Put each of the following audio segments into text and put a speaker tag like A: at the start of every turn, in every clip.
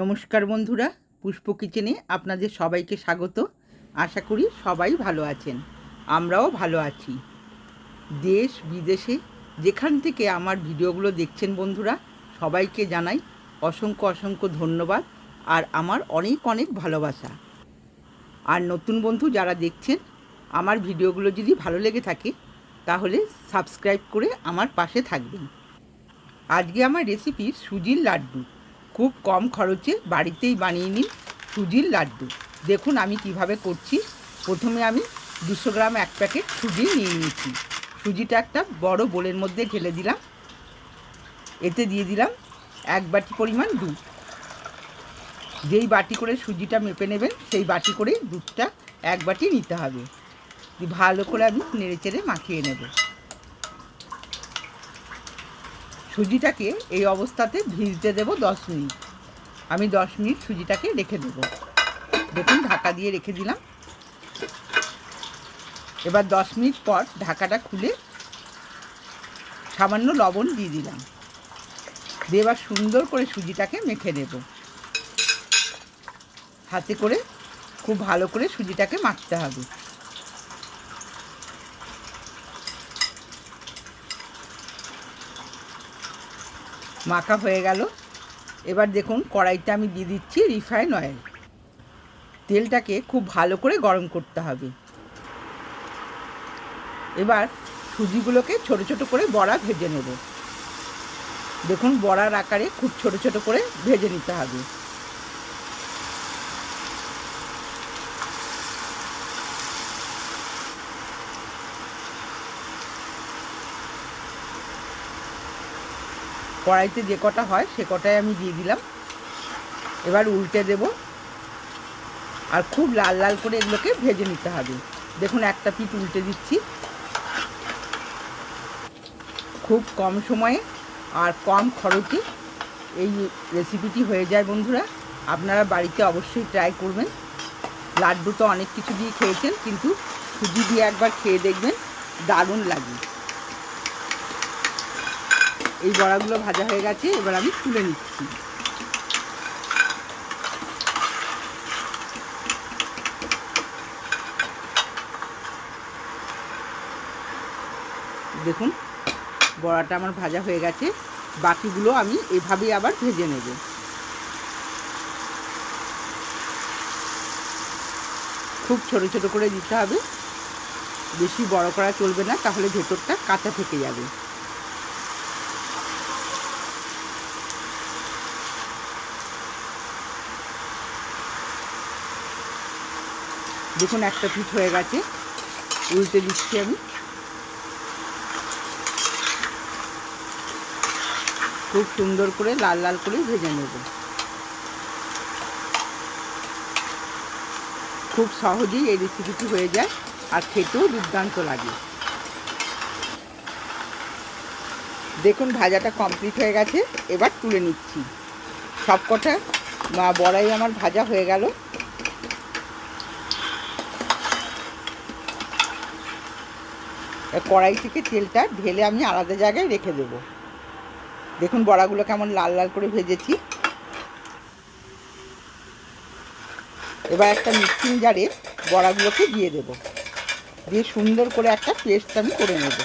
A: নমস্কার বন্ধুরা, পুষ্প কিচেনে আপনাদের সবাইকে স্বাগত। আশা করি সবাই ভালো আছেন, আমরাও ভালো আছি। দেশ, বিদেশে যেখান থেকে আমার ভিডিওগুলো দেখছেন বন্ধুরা, সবাইকে জানাই অসংখ্য অসংখ্য ধন্যবাদ আর আমার অনেক অনেক ভালোবাসা। আর নতুন বন্ধু যারা দেখছেন, আমার ভিডিওগুলো যদি ভালো লেগে থাকে, তাহলে সাবস্ক্রাইব করে আমার পাশে থাকবেন। আজকে আমার রেসিপি সুজির লাড্ডু। খুব কম খরচে বাড়িতেই বানিয়ে নিন সুজির লাড্ডু। দেখুন আমি কীভাবে করছি। প্রথমে আমি দুশো গ্রাম এক প্যাকেট সুজি নিয়ে নিয়েছি। সুজিটা একটা বড় বোলের মধ্যে ঢেলে দিলাম। এতে দিয়ে দিলাম এক বাটি পরিমাণ দুধ। যেই বাটি করে সুজিটা মেপে নেবেন, সেই বাটি করেই দুধটা এক বাটি নিতে হবে। ভালো করে আমি নেড়ে চেড়ে মাখিয়ে নেব। সুজিটাকে এই অবস্থাতে ভিজতে দেব দশ মিনিট। আমি দশ মিনিট সুজিটাকে রেখে দেব। দেখুন, ঢাকা দিয়ে রেখে দিলাম। এবার দশ মিনিট পর ঢাকাটা খুলে সামান্য লবণ দিয়ে দিলাম। দিয়ে এবার সুন্দর করে সুজিটাকে মেখে নেব। হাতে করে খুব ভালো করে সুজিটাকে মাখতে হবে। মাখা হয়ে গেল। এবার দেখুন কড়াইতে আমি দিয়ে দিচ্ছি রিফাইন অয়েল তেলটাকে খুব ভালো করে গরম করতে হবে। এবার সুজিগুলোকে ছোট ছোট করে বড়া ভেজে নেব। দেখুন বড়ার আকারে খুব ছোট ছোট করে ভেজে নিতে হবে। কড়াইতে যে কটা হয়, সে কটাই আমি দিয়ে দিলাম। এবার উল্টে দেব। আর খুব লাল লাল করে এগুলোকে ভেজে নিতে হবে। দেখুন, একটা পিঠ উল্টে দিচ্ছি। খুব কম সময়ে আর কম খরচে এই রেসিপিটি হয়ে যায় বন্ধুরা। আপনারা বাড়িতে অবশ্যই ট্রাই করবেন। লাড্ডু তো অনেক কিছু দিয়ে খেয়েছেন, কিন্তু সুজি দিয়ে একবার খেয়ে দেখবেন, দারুণ লাগে। এই বড়াগুলো ভাজা হয়ে গেছে, এবার আমি তুলে নিচ্ছি। দেখুন, বড়াটা আমার ভাজা হয়ে গেছে, বাকিগুলো আমি এভাবেই আবার ভেজে নেব। খুব ছোট ছোট করে দিতে হবে, বেশি বড় করা চলবে না, তাহলে ভেতরটা কাঁচা থেকে যাবে। দেখুন, একটা পিঠ হয়ে গেছে। উল্টে দিচ্ছি আমি। খুব সুন্দর করে লাল লাল করে ভেজে নেব। খুব সহজেই এই রেসিপিটি হয়ে যায় আর খেতেও দুর্দান্ত লাগে। দেখুন, ভাজাটা কমপ্লিট হয়ে গেছে। এবার তুলে নিচ্ছি। সব কটা বড়াই আমার ভাজা হয়ে গেল। কড়াই থেকে তেলটা ঢেলে আমি আলাদা জায়গায় রেখে দেব। দেখুন বড়াগুলো কেমন লাল লাল করে ভেজেছি। এবার একটা মিক্সিং জারে বড়াগুলোকে দিয়ে দেব। দিয়ে সুন্দর করে একটা পেস্ট আমি করে নেব।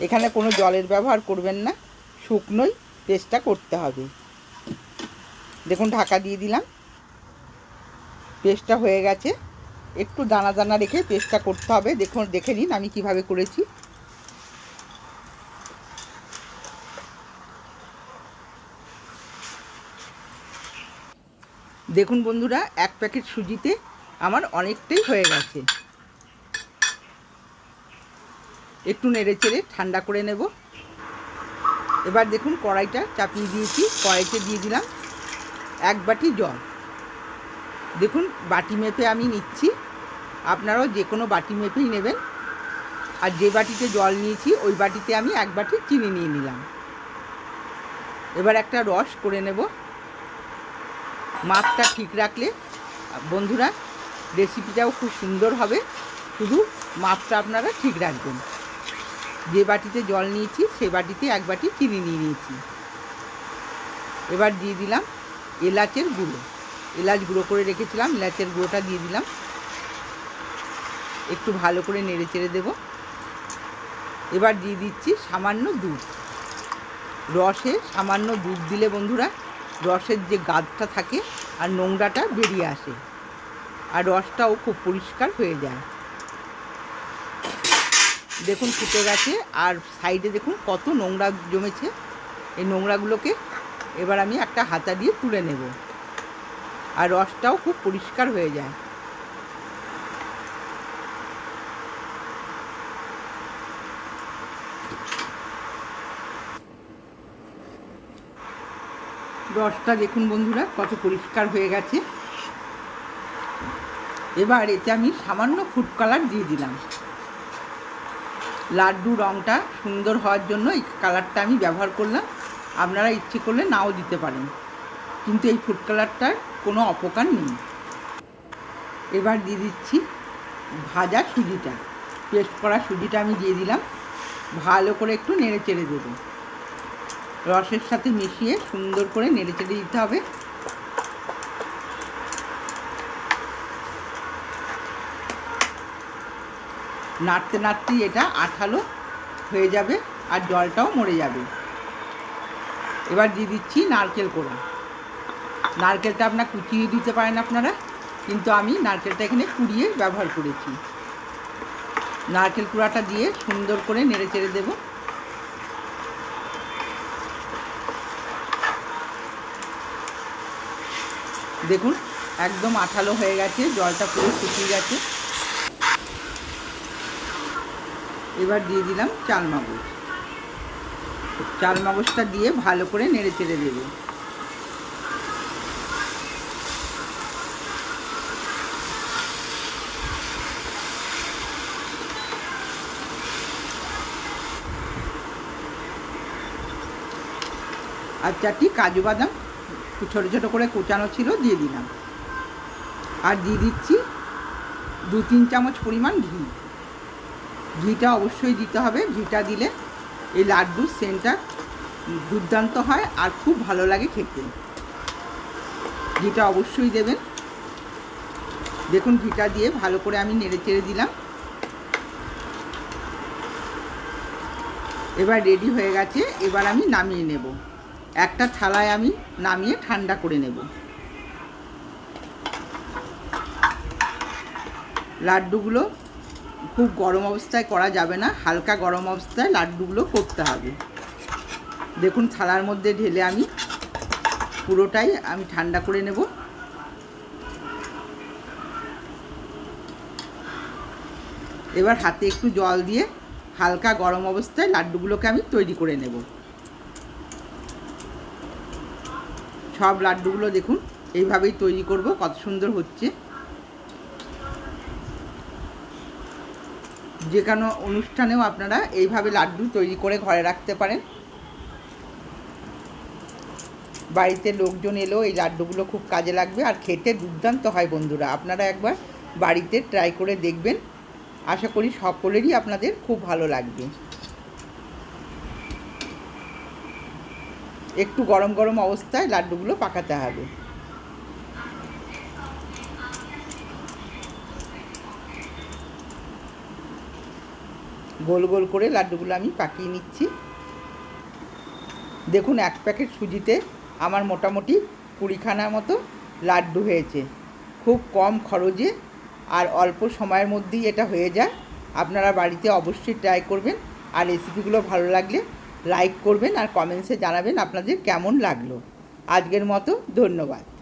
A: এখানে কোনো জলের ব্যবহার করবেন না, শুকনোই পেস্টটা করতে হবে। দেখুন ঢাকা দিয়ে দিলাম। পেস্টটা হয়ে গেছে। একটু দানা দানা রেখে পেস্টটা করতে হবে। দেখুন, দেখে নিন আমি কীভাবে করেছি। দেখুন বন্ধুরা, এক প্যাকেট সুজিতে আমার অনেকটাই হয়ে গেছে। একটু নেড়ে চেড়ে ঠান্ডা করে নেব। এবার দেখুন, কড়াইটা চাপিয়ে দিয়েছি। কড়াইতে দিয়ে দিলাম এক বাটি জল। দেখুন, বাটি মেপে আমি নিচ্ছি। আপনারাও যে কোনো বাটি মেপেই নেবেন। আর যে বাটিতে জল নিয়েছি, ওই বাটিতে আমি এক বাটি চিনি নিয়ে নিলাম। এবার একটা রস করে নেব। মাপটা ঠিক রাখলে, বন্ধুরা রেসিপিটাও খুব সুন্দর হবে। শুধু মাপটা আপনারা ঠিক রাখবেন। যে বাটিতে জল নিয়েছি, সে বাটিতে এক বাটি চিনি নিয়ে নিয়েছি। এবার দিয়ে দিলাম এলাচের গুঁড়ো। এলাচ গুঁড়ো করে রেখেছিলাম, এলাচের গুঁড়োটা দিয়ে দিলাম। একটু ভালো করে নেড়ে চেড়ে দেবো। এবার দিয়ে দিচ্ছি সামান্য দুধ। রসে সামান্য দুধ দিলে বন্ধুরা, রসের যে গাদটা থাকে আর নোংরাটা বেরিয়ে আসে। আর রসটাও খুব পরিষ্কার হয়ে যায়। দেখুন ফুটে গেছে, আর সাইডে দেখুন কত নোংরা জমেছে। এই নোংরাগুলোকে এবার আমি একটা হাতা দিয়ে তুলে নেব। আর রসটাও খুব পরিষ্কার হয়ে যায়। রসটা দেখুন বন্ধুরা, কত পরিষ্কার হয়ে গেছে। এবার এতে আমি সামান্য ফুড কালার দিয়ে দিলাম। লাড্ডু রঙটা সুন্দর হওয়ার জন্য এই কালারটা আমি ব্যবহার করলাম। আপনারা ইচ্ছে করলে নাও দিতে পারেন। কিন্তু এই ফুড কালারটার কোনো অপকার নেই। এবার দিয়ে দিচ্ছি ভাজা সুজিটা। পেস্ট করা সুজিটা আমি দিয়ে দিলাম। ভালো করে একটু নেড়ে চেড়ে দেবো। রসের সাথে মিশিয়ে সুন্দর করে নেড়ে চেড়ে দিতে হবে। নাড়তে নাড়তেই এটা আঠালো হয়ে যাবে আর জলটাও মরে যাবে। এবার দিয়ে দিচ্ছি নারকেল কোড়া। নারকেলটা আপনার কুচিয়ে দিতে পারেন আপনারা, কিন্তু আমি নারকেলটা এখানে কুড়িয়ে ব্যবহার করেছি। নারকেল কুড়াটা দিয়ে সুন্দর করে নেড়ে চেড়ে দেবো। দেখুন, একদম আঠালো হয়ে গেছে, জলটা পুরো শুকিয়ে গেছে। এবার দিয়ে দিলাম চাল মগজ চাল মগজটা দিয়ে ভালো করে নেড়ে চেড়ে দেবো। আর চারটি কাজু বাদাম ছোটো ছোটো করে কোচানো ছিল, দিয়ে দিলাম। আর দিয়ে দিচ্ছি দু তিন চামচ পরিমাণ ঘি। ঘিটা অবশ্যই দিতে হবে। ঘিটা দিলে এই লাড্ডুর সেন্টটা দুর্দান্ত হয় আর খুব ভালো লাগে খেতে। ঘিটা অবশ্যই দেবেন। দেখুন, ঘিটা দিয়ে ভালো করে আমি নেড়ে চেড়ে দিলাম। এবার রেডি হয়ে গেছে। এবার আমি নামিয়ে নেব। একটা থালায় আমি নামিয়ে ঠান্ডা করে নেব। লাড্ডুগুলো খুব গরম অবস্থায় করা যাবে না, হালকা গরম অবস্থায় লাড্ডুগুলো করতে হবে। দেখুন, থালার মধ্যে ঢেলে আমি পুরোটাই আমি ঠান্ডা করে নেব। এবার হাতে একটু জল দিয়ে হালকা গরম অবস্থায় লাড্ডুগুলোকে আমি তৈরি করে নেব। সব লাড্ডুগুলো দেখুন, এইভাবেই তৈরি করব, কত সুন্দর হচ্ছে। যে কোনো অনুষ্ঠানেও আপনারা এইভাবে লাড্ডু তৈরি করে ঘরে রাখতে পারেন। বাড়িতে লোকজন এলেও এই লাড্ডুগুলো খুব কাজে লাগবে, আর খেতে দুর্দান্ত হয় বন্ধুরা। আপনারা একবার বাড়িতে ট্রাই করে দেখবেন। আশা করি সকলেরই আপনাদের খুব ভালো লাগবে। একটু গরম গরম অবস্থায় লাড্ডুগুলো পাকাতে হবে। গোল গোল করে লাড্ডুগুলো আমি পাকিয়ে নিচ্ছি। দেখুন, এক প্যাকেট সুজিতে আমার মোটামুটি কুড়িখানার মতো লাড্ডু হয়েছে। খুব কম খরচে আর অল্প সময়ের মধ্যেই এটা হয়ে যায়। আপনারা বাড়িতে অবশ্যই ট্রাই করবেন। আর রেসিপিগুলো ভালো লাগলে লাইক করবেন আর কমেন্টসে জানাবেন আপনাদের কেমন লাগল। আজকের মতো ধন্যবাদ।